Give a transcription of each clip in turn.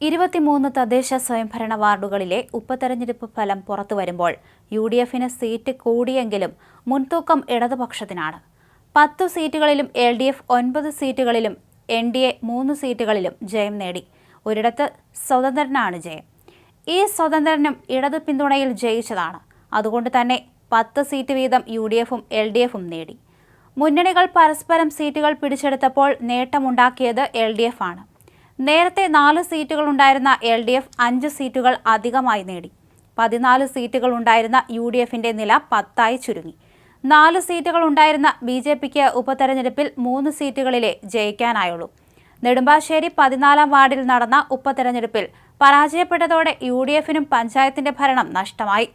ഇരുപത്തിമൂന്ന് തദ്ദേശ സ്വയംഭരണ വാർഡുകളിലെ ഉപതെരഞ്ഞെടുപ്പ് ഫലം പുറത്തുവരുമ്പോൾ യു ഡി എഫിന് സീറ്റ് കൂടിയെങ്കിലും മുൻതൂക്കം ഇടതുപക്ഷത്തിനാണ്. പത്തു സീറ്റുകളിലും എൽ ഡി എഫ് ഒൻപത് സീറ്റുകളിലും എൻ ഡി എ മൂന്ന് സീറ്റുകളിലും ജയം നേടി. ഒരിടത്ത് സ്വതന്ത്രനാണ് ജയം. ഈ സ്വതന്ത്രനും ഇടതു പിന്തുണയിൽ ജയിച്ചതാണ്. അതുകൊണ്ട് തന്നെ പത്ത് സീറ്റ് വീതം യു ഡി എഫും എൽ ഡി എഫും നേടി. മുന്നണികൾ പരസ്പരം സീറ്റുകൾ പിടിച്ചെടുത്തപ്പോൾ നേട്ടമുണ്ടാക്കിയത് എൽ ഡി എഫ് ആണ് നേരത്തെ നാല് സീറ്റുകൾ ഉണ്ടായിരുന്ന എൽ ഡി എഫ് അഞ്ച് സീറ്റുകൾ അധികമായി നേടി. പതിനാല് സീറ്റുകൾ ഉണ്ടായിരുന്ന യു ഡി എഫിന്റെ നില പത്തായി ചുരുങ്ങി. നാല് സീറ്റുകൾ ഉണ്ടായിരുന്ന ബി ജെ പിക്ക് ഉപതെരഞ്ഞെടുപ്പിൽ മൂന്ന് സീറ്റുകളിലെ ജയിക്കാനായുള്ളൂ. നെടുമ്പാശ്ശേരി പതിനാലാം വാർഡിൽ നടന്ന ഉപതെരഞ്ഞെടുപ്പിൽ പരാജയപ്പെട്ടതോടെ യു ഡി എഫിനും പഞ്ചായത്തിന്റെ ഭരണം നഷ്ടമായി.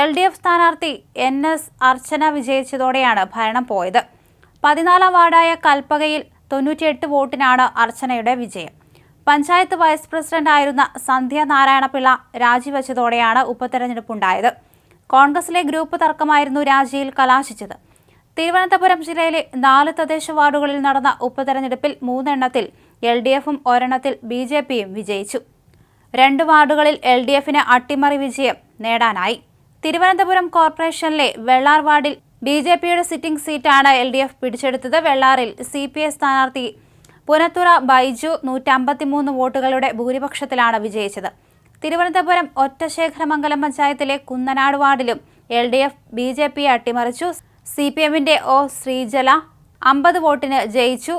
എൽ ഡി എഫ് സ്ഥാനാർത്ഥി എൻ എസ് അർച്ചന വിജയിച്ചതോടെയാണ് ഭരണം പോയത്. പതിനാലാം വാർഡായ കൽപ്പകയിൽ തൊണ്ണൂറ്റിയെട്ട് വോട്ടിനാണ് അർച്ചനയുടെ വിജയം. പഞ്ചായത്ത് വൈസ് പ്രസിഡന്റ് ആയിരുന്ന സന്ധ്യ നാരായണപിള്ള രാജിവെച്ചതോടെയാണ് ഉപതെരഞ്ഞെടുപ്പുണ്ടായത്. കോൺഗ്രസിലെ ഗ്രൂപ്പ് തർക്കമായിരുന്നു രാജിയിൽ കലാശിച്ചത്. തിരുവനന്തപുരം ജില്ലയിലെ നാല് തദ്ദേശ വാർഡുകളിൽ നടന്ന ഉപതെരഞ്ഞെടുപ്പിൽ മൂന്നെണ്ണത്തിൽ എൽ ഡി എഫും ഒരെണ്ണത്തിൽ ബി ജെ പിയും വിജയിച്ചു. രണ്ട് വാർഡുകളിൽ എൽ ഡി എഫിന് അട്ടിമറി വിജയം നേടാനായി. തിരുവനന്തപുരം കോർപ്പറേഷനിലെ വെള്ളാർ വാർഡിൽ ബി ജെ പിയുടെ സിറ്റിംഗ് സീറ്റാണ് എൽ ഡി എഫ് പിടിച്ചെടുത്തത്. വെള്ളാറിൽ സി പി ഐ സ്ഥാനാർത്ഥി പുനത്തുറ ബൈജു നൂറ്റമ്പത്തിമൂന്ന് വോട്ടുകളുടെ ഭൂരിപക്ഷത്തിലാണ് വിജയിച്ചത്. തിരുവനന്തപുരം ഒറ്റശേഖരമംഗലം പഞ്ചായത്തിലെ കുന്നനാട് വാർഡിലും L D F B J പിയെ അട്ടിമറിച്ചു. സി പി എമ്മിന്റെ ഒ ശ്രീജല അമ്പത് വോട്ടിന് ജയിച്ചു.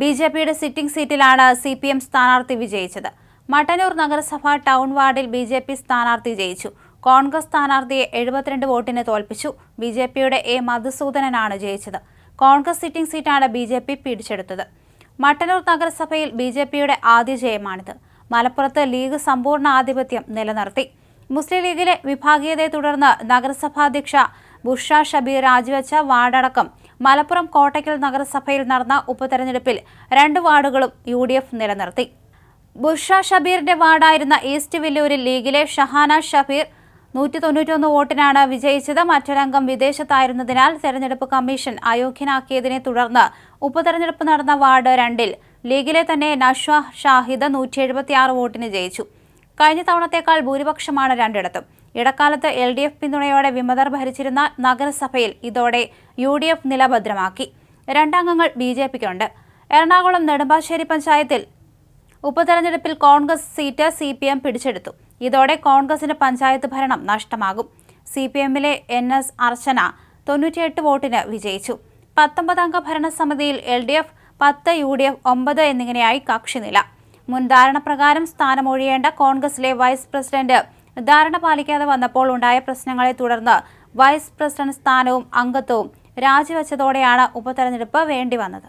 ബി ജെ പിയുടെ സിറ്റിംഗ് സീറ്റിലാണ് സി പി എം സ്ഥാനാർത്ഥി വിജയിച്ചത്. മട്ടന്നൂർ നഗരസഭ ടൗൺ വാർഡിൽ ബി ജെ പി സ്ഥാനാർത്ഥി ജയിച്ചു. കോൺഗ്രസ് സ്ഥാനാർത്ഥിയെ എഴുപത്തിരണ്ട് വോട്ടിന് തോൽപ്പിച്ചു. ബി ജെ പിയുടെ എ മധുസൂദനനാണ് ജയിച്ചത്. കോൺഗ്രസ് സിറ്റിംഗ് സീറ്റാണ് ബി ജെ പി പിടിച്ചെടുത്തത്. മട്ടന്നൂർ നഗരസഭയിൽ ബി ജെ പിയുടെ ആദ്യ ജയമാണിത്. മലപ്പുറത്ത് ലീഗ് സമ്പൂർണ ആധിപത്യം നിലനിർത്തി. മുസ്ലിം ലീഗിലെ വിഭാഗീയതയെ തുടർന്ന് നഗരസഭാധ്യക്ഷ ബുഷ ഷബീർ രാജിവെച്ച വാർഡടക്കം മലപ്പുറം കോട്ടയ്ക്കൽ നഗരസഭയിൽ നടന്ന ഉപതെരഞ്ഞെടുപ്പിൽ രണ്ട് വാർഡുകളും യു നിലനിർത്തി. ബുഷ ഷബീറിന്റെ വാർഡായിരുന്ന ഈസ്റ്റ് വില്ലൂരിൽ ലീഗിലെ ഷഹാന ഷബീർ നൂറ്റി തൊണ്ണൂറ്റൊന്ന് വോട്ടിനാണ് വിജയിച്ചത്. മറ്റൊരംഗം വിദേശത്തായിരുന്നതിനാൽ തെരഞ്ഞെടുപ്പ് കമ്മീഷൻ അയോഗ്യനാക്കിയതിനെ തുടർന്ന് ഉപതെരഞ്ഞെടുപ്പ് നടന്ന വാർഡ് രണ്ടിൽ ലീഗിലെ തന്നെ നഷ്വ ഷാഹിദ് നൂറ്റി എഴുപത്തിയാറ് വോട്ടിന് ജയിച്ചു. കഴിഞ്ഞ തവണത്തേക്കാൾ ഭൂരിപക്ഷമാണ് രണ്ടിടത്തും. ഇടക്കാലത്ത് എൽ ഡി എഫ് പിന്തുണയോടെ വിമതർ ഭരിച്ചിരുന്ന നഗരസഭയിൽ ഇതോടെ യു ഡി എഫ് നിലഭദ്രമാക്കി. രണ്ടംഗങ്ങൾ ബി ജെ പിക്കുണ്ട്. എറണാകുളം നെടുമ്പാശ്ശേരി പഞ്ചായത്തിൽ ഉപതെരഞ്ഞെടുപ്പിൽ Congress seat C P M പിടിച്ചെടുത്തു. ഇതോടെ കോൺഗ്രസിന് പഞ്ചായത്ത് ഭരണം നഷ്ടമാകും. സി പി എമ്മിലെ എൻ എസ് അർച്ചന തൊണ്ണൂറ്റിയെട്ട് വോട്ടിന് വിജയിച്ചു. പത്തൊമ്പതംഗ ഭരണസമിതിയിൽ എൽ ഡി എഫ് പത്ത് യു ഡി എഫ് ഒമ്പത് എന്നിങ്ങനെയായി കക്ഷിനില. മുൻ ധാരണ പ്രകാരം സ്ഥാനമൊഴിയേണ്ട കോൺഗ്രസിലെ വൈസ് പ്രസിഡന്റ് ധാരണ പാലിക്കാതെ വന്നപ്പോൾ ഉണ്ടായ പ്രശ്നങ്ങളെ തുടർന്ന് വൈസ് പ്രസിഡന്റ് സ്ഥാനവും അംഗത്വവും രാജിവെച്ചതോടെയാണ് ഉപതെരഞ്ഞെടുപ്പ് വേണ്ടി വന്നത്